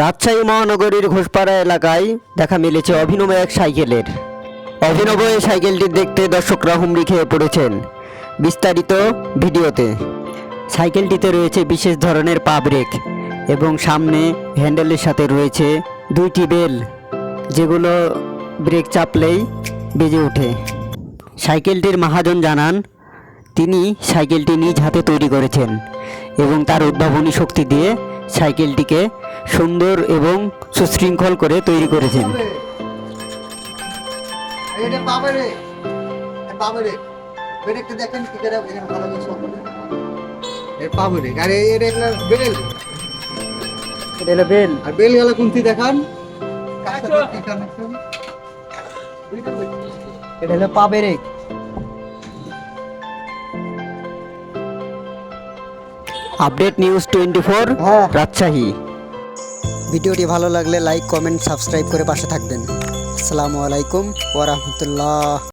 রাজশাহী মহানগরীর ঘোষপাড়া এলাকায় দেখা মিলেছে অভিনব এক সাইকেলের। অভিনব এই সাইকেলটি দেখতে দর্শকরা হুমড়ি খেয়ে পড়েছেন। বিস্তারিত ভিডিওতে। সাইকেলটিতে রয়েছে বিশেষ ধরনের পা ব্রেক এবং সামনে হ্যান্ডেলের সাথে রয়েছে দুইটি বেল, যেগুলো ব্রেক চাপলেই বেজে ওঠে। সাইকেলটির মহাজন জানান, তিনি সাইকেলটি নিজ হাতে তৈরি করেছেন এবং তার উদ্ভাবনী শক্তি দিয়ে সাইকেলটিকে সুন্দর এবং সুশৃঙ্খল করে তৈরি করেছেন। এটা পাবে পাবে পাবে হলো বেল। আর বেল গেলে কোনটি দেখান। কার সাথে কি কানেকশন এটা হলো পা break update news twenty four হ্যাঁ। রাজশাহী। ভিডিওটি ভালো লাগলে লাইক কমেন্ট সাবস্ক্রাইব করে পাশে থাকবেন। আসসালামু আলাইকুম ওরহমতুল্লাহ